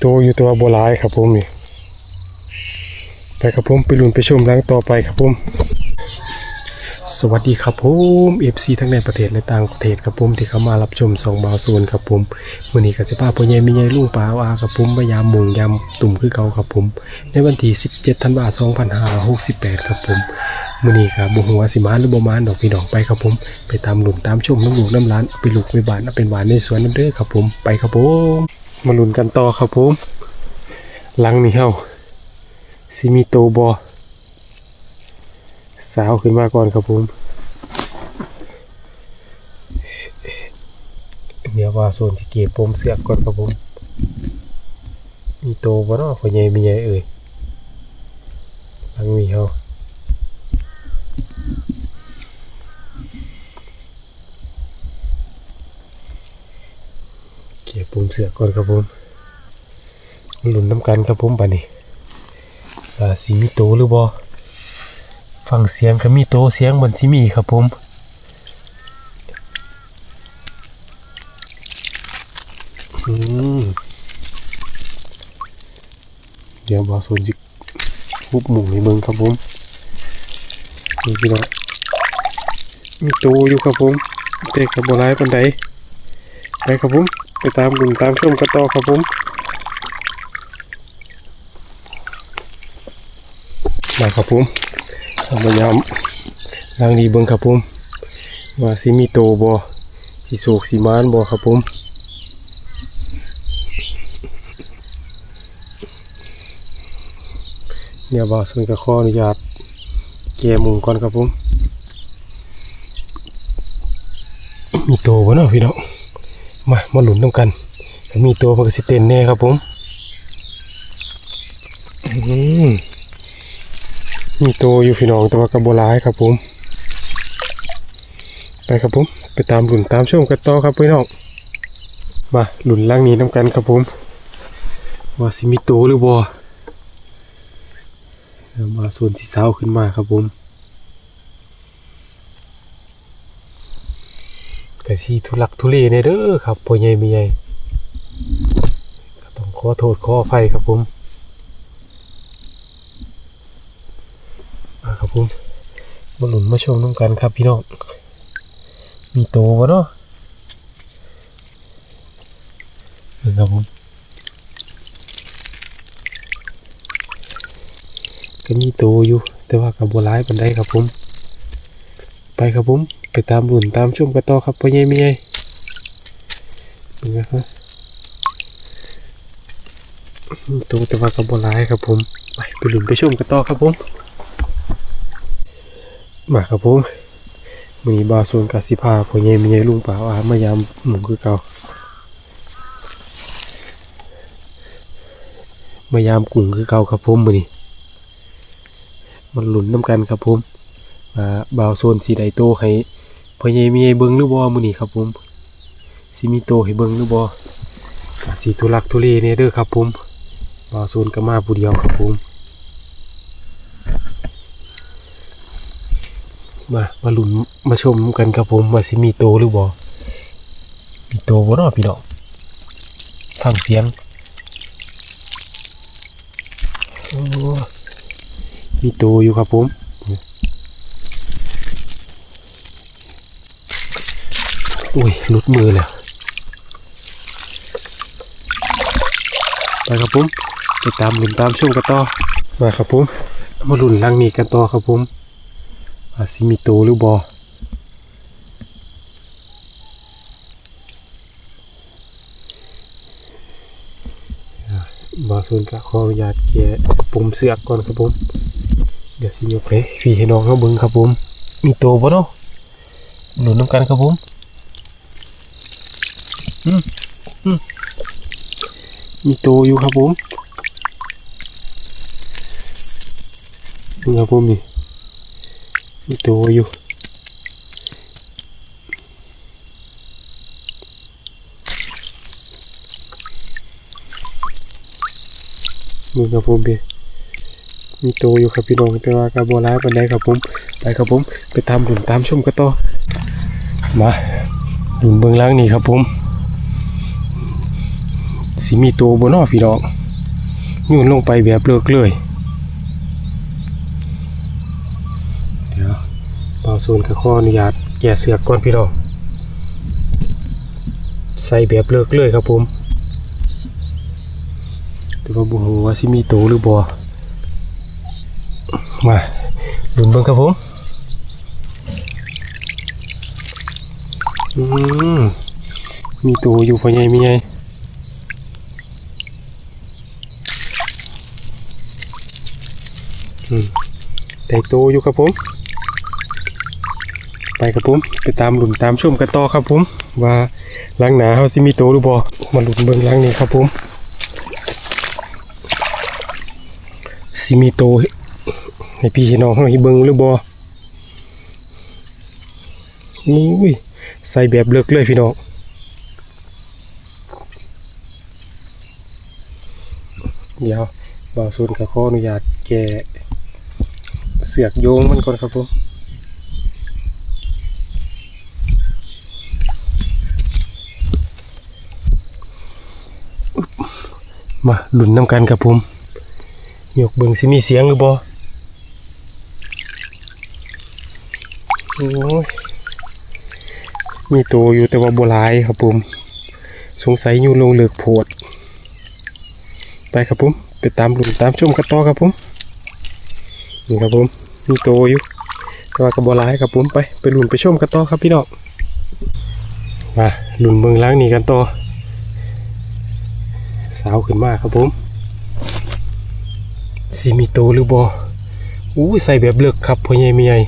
มีโตอยู่ตัวโบราณครับผมนี่ไปครับผมไปลุ้นไปชมรังต่อไปครับผมสวัสดีครับผม FC ทั้งในประเทศและต่างประเทศครับผมที่เข้ามารับชมสองบาวโซนครับผมมือนี้ก็สิพาพ่อใหญ่ม่ใหญ่ลุงป้าอาครับผมมายามมุงยามตุ่มคือเก่าครับผม ในวันที่ 17ธันวาคม2568 ครับผมมือนี้ครับบ่ฮู้ว่าสิมาหรือบ่มานดอกพี่น้องไปครับผม ไปตามหลุนตามชมน้ำหลูกน้ำร้านไปลูกไปบานเป็นหวานในสวนน้ำเด้อครับผมไปครับผม มาลุ้นกันต่อครับผมหลังนี้เฮาสิมีโตบ่สาวขึ้นมาก่อนครับผมเดี๋ยวว่าโซนที่เก็บปมเสือกก่อนครับผม มีโตบ่เนาะพ่อใหญ่มีใหญ่เอ่ยหลังนี้เฮา เก็บปมเสือก่อนครับผมมาลุ้นน้ำกันครับผมบัดนี้ว่สิมีโตหรือบ่ฟังเสียงก็มีโตเสียงบนซิมีครับผมอืมเดี๋ยวบาโซนจิหุบหมูให้เบิ่งครับผมนี่พี่น้องมีโตอยู่ครับผมเด็กกับโบราณปันใดไปครับผม ไปตามกลุ่มตามชมกันต่อครับผมมาครับผมพยายามล้างดีเบิ่งครับผมว่าสิมีโตบ่สิโศกสิมานบ่ครับผมเดี๋ยวบ่าวส่วนกระขออนุญาตแก้มุงก่อนครับผมมีโตบ่เนาะพี่น้อง มามาหลุนน้ำกันถ้ามีโตมันก็สิเต้นแน่ครับผมอืมมีโตอยู่พี่น้องแต่ว่ากับโบราณครับผม ไปครับผม ไปตามหลุนตามช่วงกันต่อครับพี่น้องมาหลุนล่างนี้น้ำกันครับผม ว่าสิมีโตหรือบ่เดี๋ยวมาส่วนสีเสาวขึ้นมาครับผม แต่สีทุลักทุเลเนเด้อครับพ่อใหญ่ไม่ใหญ่ก็ต้องขอโทษขออภัยครับผมมาครับผมมาหลุนมาชมน้ำกันครับพี่น้องมีโตวะเนาะนี่ครับผมก็มีโตวอยู่ แต่ว่ากับบัวร้ายปันได้ครับผม ไปครับผม ไปตามหลุนตามชุ่มกันต่อครับพ่อใหญ่เมียนี่นะครับมีโตวแต่ว่ากับบัวร้ายครับผมไปไปหลุนไปชุ่มกันต่อครับผมมาครับผมมีบาส่วนกาสิพาพ่อใหญ่แมีใหญ่ลุงป่าวอามายามหมุงคือเก่ามายามกุ้งคือเก่าครับผมมือนี้มันหลุนน้ำกันครับผมมาบาวโซนสีไดโตให้ พ่อใหญ่มีใหญ่เบิ้งหรือบ่มือนี้ครับผมสิมีโตให้เบิ้งหรือบ่สีทุลักทุเลเนี่ยเด้อครับผมบาวโซนก็มาผู้เดียวครับผมมามาลุ้นมาชมกันครับผมว่าสิมีโตหรือบ่มีโตบ่เนาะพี่น้องฟังเสียงมีโตอยู่ครับผม อุ้ยหลุดมือแล้วไปครับผมไปตามลุ้นตามชมกันต่อมาครับผมมาลุ้นลังนี้กันต่อครับผมว่าสิมีโตหรือบอมาส่วนกะขออนุญาตแกะปุ่มเสือกก่อนครับผม เดี๋ยวสิยกให้พี่ให้น้องเขาเบิ่งครับผม มีโตบ่เนาะหนุนน้ำกันครับผมอื มอืมมีโตอยู่ครับผมนี่ครับผมนี่มีตัวอยู่มือกับผมพี่มีตัวอยู่ครับพี่น้องแต่ว่ากับโบราณปันไดครับผมไปครับผมไปตามหลุนตามชมกันต่อมาหลุนเบื้องล่างนี่ครับผม สิมีตัวบนนอพี่น้องโยุ่นลงไปแบบเลิกเลยเดี๋ยวเบาซูนกับข้ออนุญาตแก่เสือกก่อนพี่น้องใส่แบบเลิกเลยครับผมแต่ว่าบุหูว่าสิมีตัวหรือบ่มาลุ้นเบิ่งครับผมอืมมีตัวอยู่พอใหญ่มีไงอื แต่ตัวอยู่ครับผม ไปครับผมไปตามหลุมตามชมกันต่อครับผม ว่าล้างหนาเขาสิมีตัวหรือบ่มาหลุมเบิ่งล้างนี้ครับผมสิมีตัวให้พี่ให้น้องเขาให้เบิ่งหรือบ่อุ้ยใส่แบบเลิกเลยพี่น้องเดี๋ยวบ่าวซุนกับขออนุญาตแก สือกโยงมันก่อนครับผมมาหลุนน้ำกันครับผมยกเบิ่งสิมีเสียงหรือบ่โอ้ยมีตัวอยู่แต่ว่าโบหลายครับผมสงสัยอยู่ลงเลือกโพด ไปครับผม ไปตามหลุมตามชมกันต่อครับผม นี่ครับผม มีตัวอยู่แต่ว่ากับโบลายครับผมไปไปหลุนไปชมกันต่อครับพี่น้องมาหลุนเมืองล้างนี่กันต่อสาวขึ้นมากครับผมสิมีตัวหรือบออู้ใส่แบบเลือกครับพ่อใหญ่ไม่ใหญ่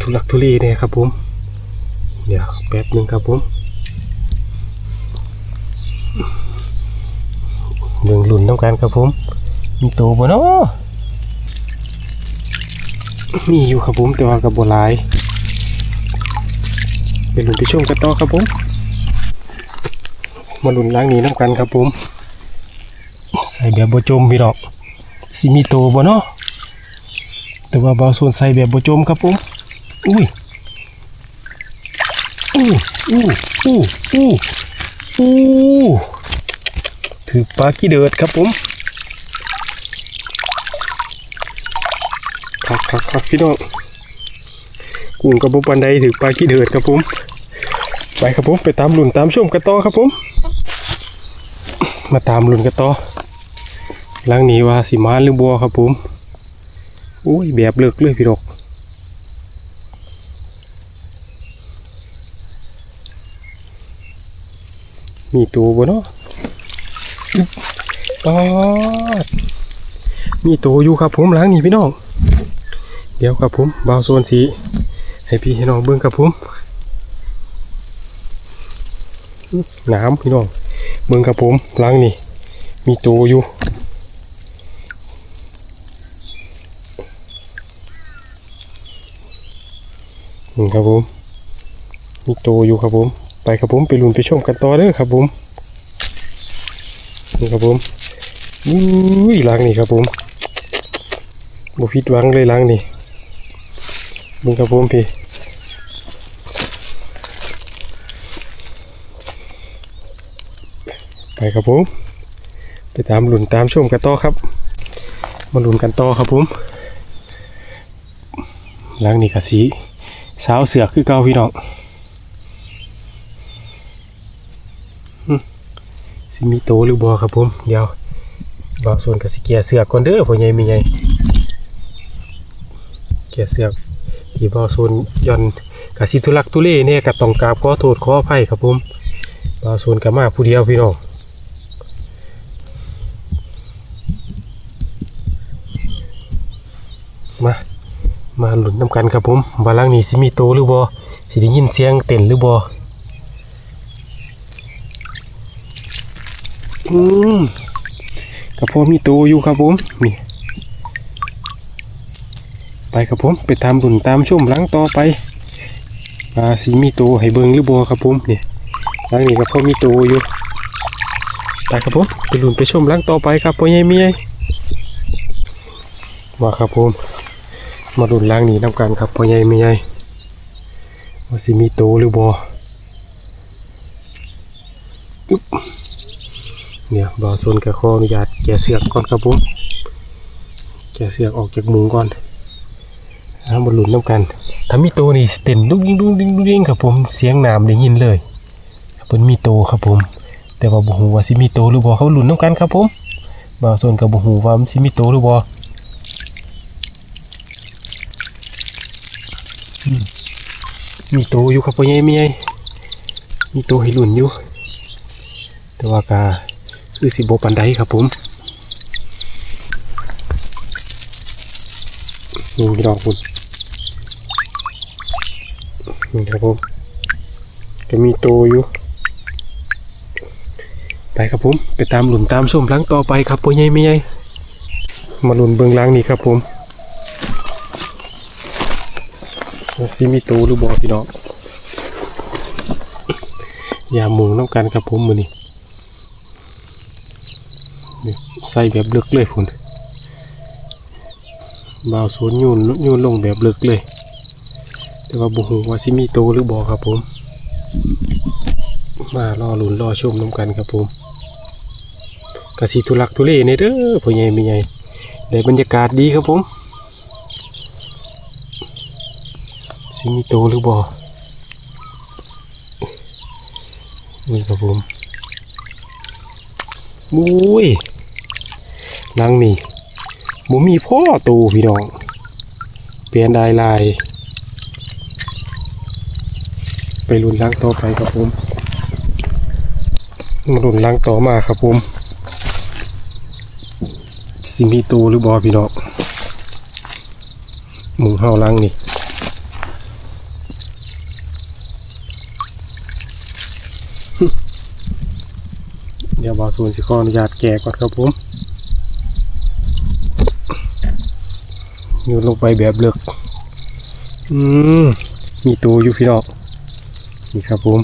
ทุลักทุเลเนี่ยครับผมเดี๋ยวแป๊บหนึ่งครับผมเรื่องลุ่นต้องการครับผม มีโตบ่เนาะ มีอยู่ครับผมแต่ว่ากับบัวลายไปหลุ่นไปชมกันต่อครับผมมาหลุนล้างนี้น้ำกันครับผม ใส่แบบโบจมพี่ดอกสิมีโตบ่เนาะแต่ว่าเบาส่วนใส่แบบโบจมครับผมอุ้ยอู้อู้อู้อู้อู้ถือปลาขี้เดือดครับผม คักคักคักพี่น้องกุ้งกระบอกปันไดถือปลาขี้เดือดครับผมไปครับผมไปตามหลุนตามชมกันต่อครับผม มาตามหลุนกันต่อหลังนี้ว่าสิมาหรือบัวครับผมอุ้ยแบบเลิกเลยพี่ดอกมีตัวบ่เนาะปอดมีตัวอยู่ครับผมหล้างนี่พี่น้อง เดี๋ยวครับผมบาวโซนสีให้พี่ให้น้องเบิ่งครับผมน้ำพี่น้องเบิ่งครับผมล้างนี่มีตัวอยู่นี่ครับผมมีตัวอยู่ครับผม ไปครับผมไปลุ้นไปชมกันต่อเด้อครับผมนี่ครับผมอุ้ยล้างนี่ครับผมบ่ผิดวังเลยล้างนี่ บึงครับผมพี่ไปครับผมไปตามหลุนตามชมกันต่อครับ มาหลุนกันต่อครับผมล้างนี่กะสีสาวเสือกคือเก่าพี่น้องสิมีโตหรือบ่ครับผมเดี๋ยวบางส่วนกับสิเกียเสือก่อนเด้อพ่อใหญ่มีใหญ่เกียเสือก ที่บางส่วนย่อนกับสิทุลักทุเลเนี่ยกับต้องกราบขอโทษขออภัยครับผมบางส่วนกับมาผู้เดียวพี่น้องมามาหลุนน้ำกันครับผมบาลังนี้สิมีโตหรือบ่สิได้ยินเสียงเต้นหรือบ่อืมกับพ่อมีตัวอยู่ครับผมนี่ ไปครับผมไปตามบุญตามชุ่มหลังต่อไปอาสีมีตัวให้เบิงหรือบัวครับผมเนี่หลังนี้กับพ่อมีตัวอยู่ไปครับผมไปลุนไปชมหลังต่อไปครับพ่อใหญ่เมียมาครับผมมาดุนล้างนี้นำกันครับพ่อใหญ่เมียว่าสิมีตัวหรือบัวเนี่ยบ่อโซนกับขออนุญาตแกะเสือกก่อนครับผมแกะเสือกออกจากมุงก่อน เอามาหลุนน้ำกันถ้ามีโตนี่เต้นดุ้งดิ้งดุ้งดิ้งดุ้งยิงครับผมเสียงน้ำได้ยินเลยครับผมมีโตครับผม แต่ว่าบ่ฮู้ว่าสิมีโตหรือบ่เขาหลุนน้ำกันครับผมบอโซนกับบ่ฮู้ว่ามันสิมีโตหรือบ่อืมมีโตอยู่ครับพ่อใหญ่แม่ใหญ่มีโตให้หลุนอยู่ แต่ว่ากาคือสิบปันไดครับผมนี่พี่น้องคุณ นี่ครับผมจะมีโตอยู่ ไปครับผม ไปตามหลุนตามส้มหลังต่อไปครับพ่อใหญ่ไม่ใหญ่มาหลุนเบื้องล่างนี่ครับผมว่าสิมีโตหรือบ่พี่น้องอย่ามุงน้ำกันครับผมมือนี้ใส่แบบลึกเลยคุณบาวสวนยูนยูนลงแบบลึกเลย แต่ว่าบุหูว่าซิมีโตหรือบอครับผม มารอหลุนรอชมน้ำกันครับผมกระสีทุลักทุเลเนี่ยเด้อพ่อใหญ่ไม่ใหญ่ได้บรรยากาศดีครับผมซิมีโตหรือบอนี่ครับผมบุ้ยลังนี่บ่มีพ่อตูพี่น้อง เปลี่ยนได้ลาย รุ่นล้างต่อไปครับผมมารุ่นล้างต่อมาครับผมสิมีตูหรือบอพี่น้องหมูเฮาล้างนี่เดี๋ยวบอสูนสิขออนุญาตแกะก่อนครับผมโยนลงไปแบบเลือก อืม มีตัวอยู่พี่น้อง นี่ครับผม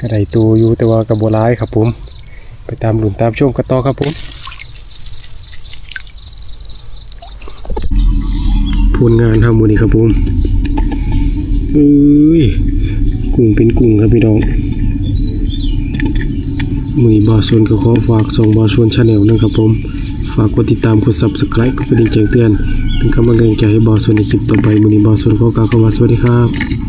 กระไดตัวอยู่แต่ว่ากระโบร้ายครับผม ไปตามหลุมตามช่วงกระต่อครับผมผลงานทำมือนี้ครับผมเอ้ยกุ้งเป็นกุ้งครับพี่น้องมือบาชนก็ขอฝากส่งบาชนชาแนลนะครับผม ฝากกดติดตามกด subscribe กดกระดิ่งแจ้งเตือน เป็นกำลังใจให้บาชนในคลิปต่อไปมือนี้บาชนขอกล่าวคำว่าสวัสดีครับ